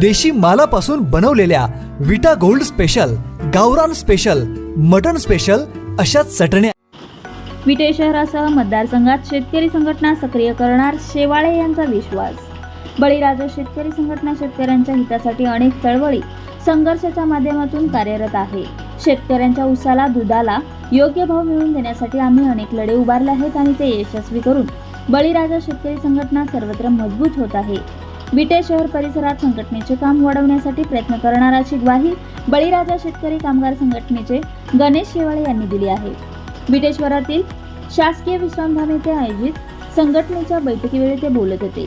देशी मालापासून बनवलेल्या विटा गोल्ड स्पेशल गावरान स्पेशल मटन स्पेशल अशा चटण्या विटे शहरासह मतदारसंघात शेतकरी संघटना सक्रिय करणार शेवाळे यांचा विश्वास. बळीराजा शेतकरी संघटना शेतकऱ्यांच्या हितासाठी अनेक चळवळी संघर्षाच्या माध्यमातून कार्यरत आहे. शेतकऱ्यांच्या उसाला दुधाला योग्य भाव मिळवून देण्यासाठी आम्ही अनेक लढे उभारले आहेत आणि ते यशस्वी करून बळीराजा शेतकरी संघटना सर्वत्र मजबूत होत आहे. विटे शहर परिसरात संघटनेचे काम वाढवण्यासाठी प्रयत्न करणार अशी ग्वाही बळीराजा शेतकरी कामगार संघटनेचे गणेश शेवाळे यांनी दिली आहे. विटेश्वरातील शासकीय विश्रामधाम येथे आयोजित संघटनेच्या बैठकीवेळी ते बोलत होते.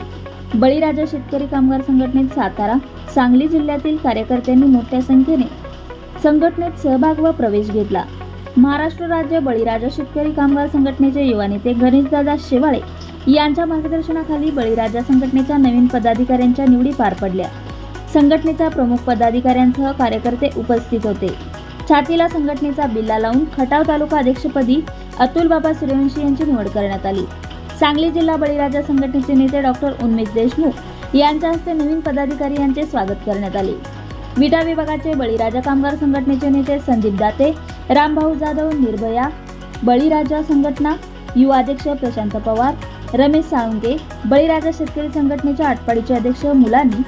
बळीराजा शेतकरी कामगार संघटनेत सातारा सांगली जिल्ह्यातील कार्यकर्त्यांनी मोठ्या संख्येने संघटनेत सहभाग व प्रवेश घेतला. महाराष्ट्र राज्य बळीराजा शेतकरी कामगार संघटनेचे युवा नेते गणेशदादा शेवाळे यांच्या मार्गदर्शनाखाली बळीराजा संघटनेच्या नवीन पदाधिकाऱ्यांच्या निवडी पार पडल्या. संघटनेच्या प्रमुख पदाधिकाऱ्यांसह कार्यकर्ते उपस्थित होते. छातीला संघटनेचा बिल्ला लावून खटाव तालुका अध्यक्षपदी अतुल बाबा सूर्यवंशी यांची निवड करण्यात आली. सांगली जिल्हा बळीराजा संघटनेचे नेते डॉक्टर उन्मेश देशमुख यांच्या हस्ते नवीन पदाधिकारी यांचे स्वागत करण्यात आले. विटा विभागाचे बळीराजा कामगार संघटनेचे नेते संदीप दाते रामभाऊ जाधव निर्भया बळीराजा संघटना युवा अध्यक्ष प्रशांत पवार रमेश साळुंके बळीराजा शेतकरी संघटनेच्या आटपाडीचे अध्यक्ष मुलानी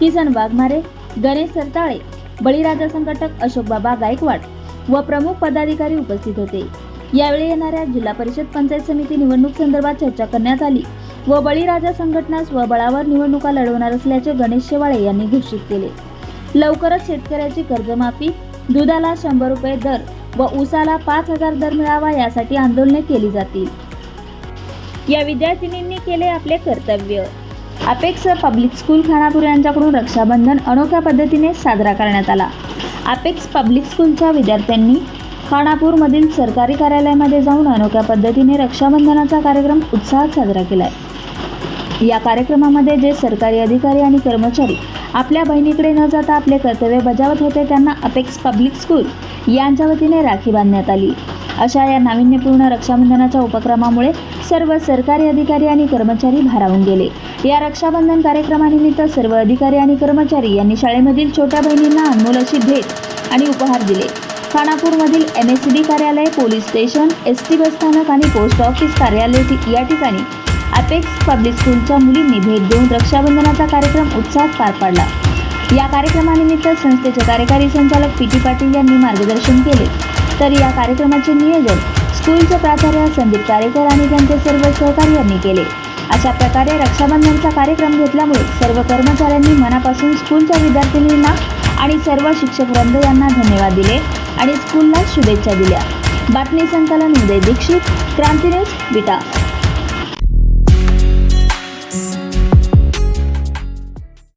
किसन वाघमारे गणेश सरताळे बळीराजा संघटक अशोकबाबा गायकवाड व प्रमुख पदाधिकारी उपस्थित होते. यावेळी येणाऱ्या जिल्हा परिषद पंचायत समिती निवडणूक संदर्भात चर्चा करण्यात आली व बळीराजा संघटना स्वबळावर निवडणुका लढवणार असल्याचे गणेश शेवाळे यांनी घोषित केले. लवकरच शेतकऱ्याची कर्जमाफी दुधाला शंभर रुपये दर व ऊसाला पाच हजार दर मिळावा यासाठी आंदोलने केली जातील. या विद्यार्थिनींनी केले आपले कर्तव्य. अपेक्स पब्लिक स्कूल खानापूर यांच्याकडून रक्षाबंधन अनोख्या पद्धतीने साजरा करण्यात आला. अपेक्स पब्लिक स्कूलच्या विद्यार्थ्यांनी खानापूरमधील सरकारी कार्यालयामध्ये जाऊन अनोख्या पद्धतीने रक्षाबंधनाचा कार्यक्रम उत्साहात साजरा केला आहे या कार्यक्रमामध्ये जे सरकारी अधिकारी आणि कर्मचारी आपल्या बहिणीकडे न जाता आपले कर्तव्य बजावत होते त्यांना अपेक्स पब्लिक स्कूल यांच्या वतीने राखी बांधण्यात आली. अशा या नाविन्यपूर्ण रक्षाबंधनाच्या उपक्रमामुळे सर्व सरकारी अधिकारी आणि कर्मचारी भारावून गेले. या रक्षाबंधन कार्यक्रमानिमित्त सर्व अधिकारी आणि कर्मचारी यांनी शाळेमधील छोट्या बहिणींना अनमोल अशी भेट आणि उपहार दिले. खानापूरमधील एम एस सी बी कार्यालय पोलीस स्टेशन एस टी बसस्थानक आणि पोस्ट ऑफिस कार्यालय या ठिकाणी अपेक्स पब्लिक स्कूलच्या मुलींनी भेट देऊन रक्षाबंधनाचा कार्यक्रम उत्साहात पार पाडला. या कार्यक्रमानिमित्त संस्थेचे कार्यकारी संचालक पी टी पाटील यांनी मार्गदर्शन केले. तर या कार्यक्रमाचे नियोजन स्कूलचे प्राचार्य संदीप कारेकर आणि त्यांचे सर्व सहकारी यांनी केले. अशा प्रकारे रक्षाबंधनचा कार्यक्रम घेतल्यामुळे सर्व कर्मचाऱ्यांनी मनापासून स्कूलच्या विद्यार्थिनींना आणि सर्व शिक्षक वृंद यांना धन्यवाद दिले आणि स्कूलला शुभेच्छा दिल्या. बातमी संकलन उदय दीक्षित क्रांती न्यूज विटा.